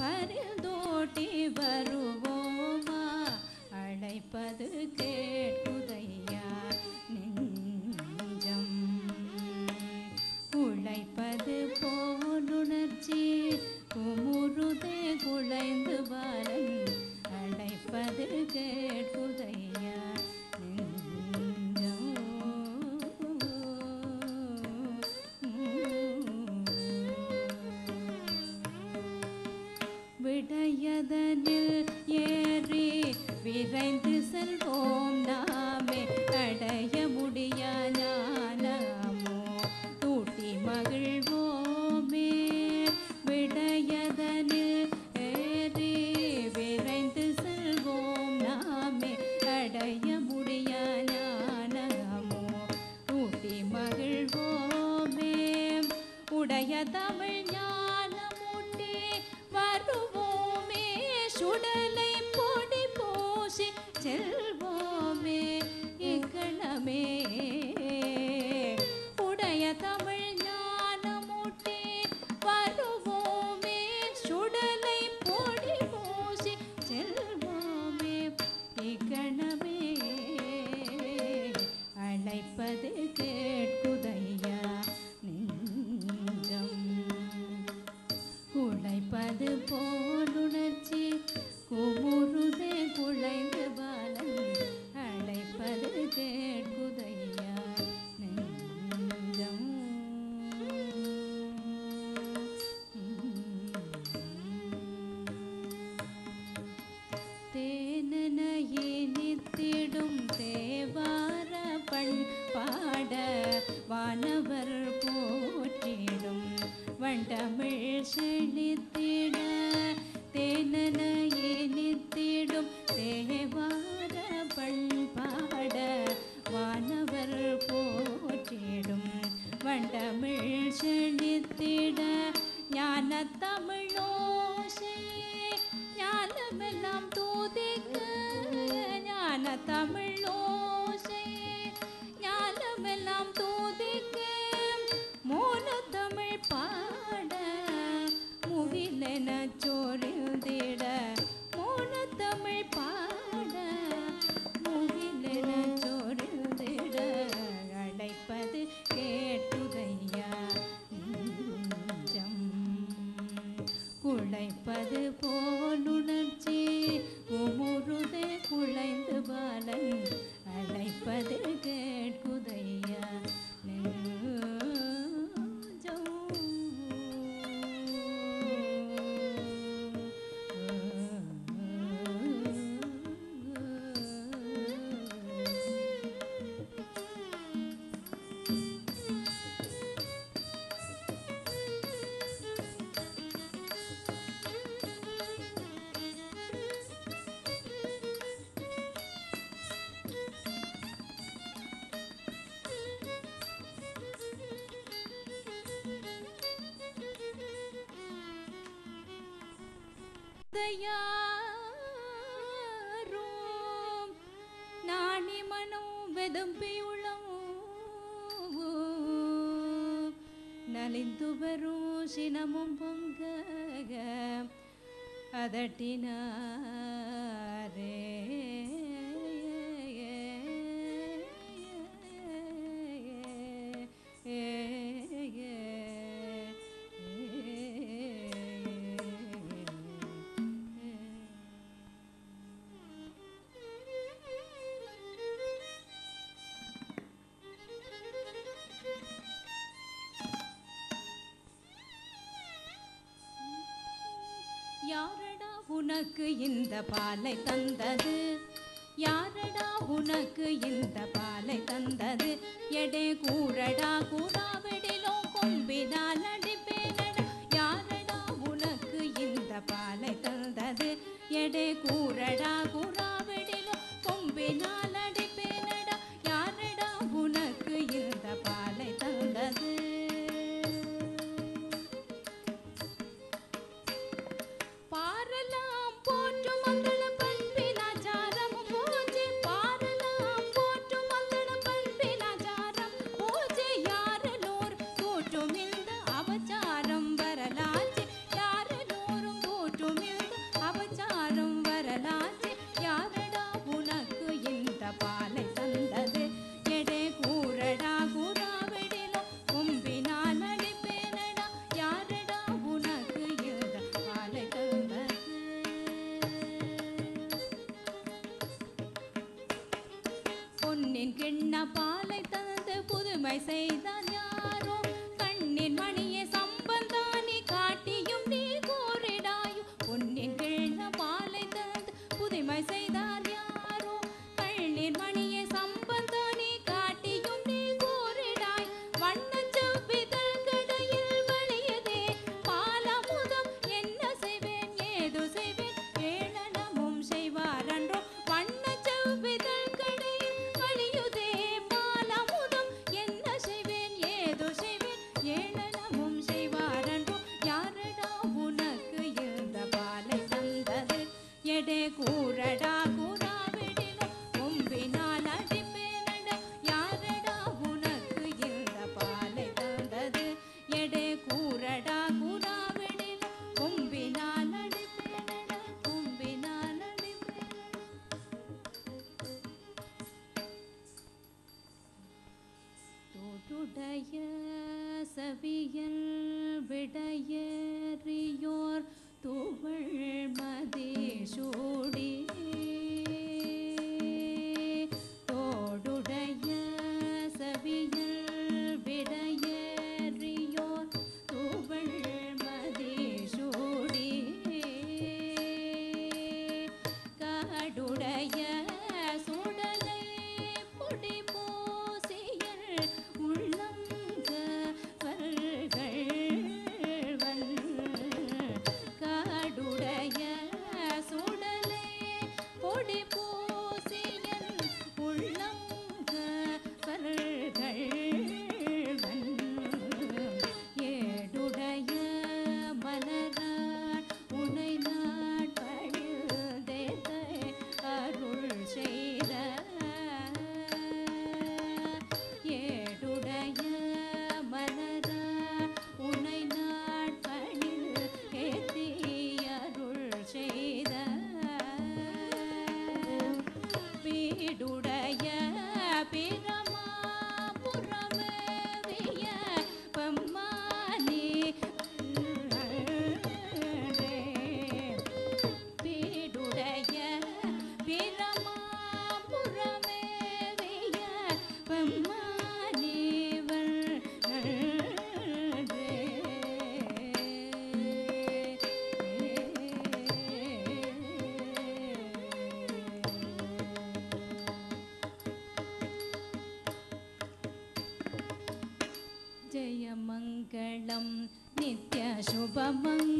पर दो टेबरू തമിഴ് ചെളിത്തിട തേനനയിലിത്തിടും ദേവാര പൾപാട വാനവർ പോറ്റിടും വണ്ടമിഴ് ചെളിത്തിട ജ്ഞാന തമിഴോശേ ജ്ഞാനമെല്ലാം തോതിക്ക് ജ്ഞാന തമിഴ് குழைந்து பாலன் அழைப்பது യാരോം നാണി മനം വെതുമ്പിയുളം நலிந்து வரும் சினமும் பொங்க அதட்டினாரே. யாரடா உனக்கு இந்த பாலை தந்தது? யாரடா உனக்கு இந்த பாலை தந்தது? எடே கூறடா கூறாவிடிலும் கொம்பினால் அடிப்பேனடா. யாரடா உனக்கு இந்த பாலை தந்தது? எடே கூறடா கூறா அண்ணா பாலை தந்து புதுமை செய்தான் யாரோ. नित्यशुभमङ्गणम्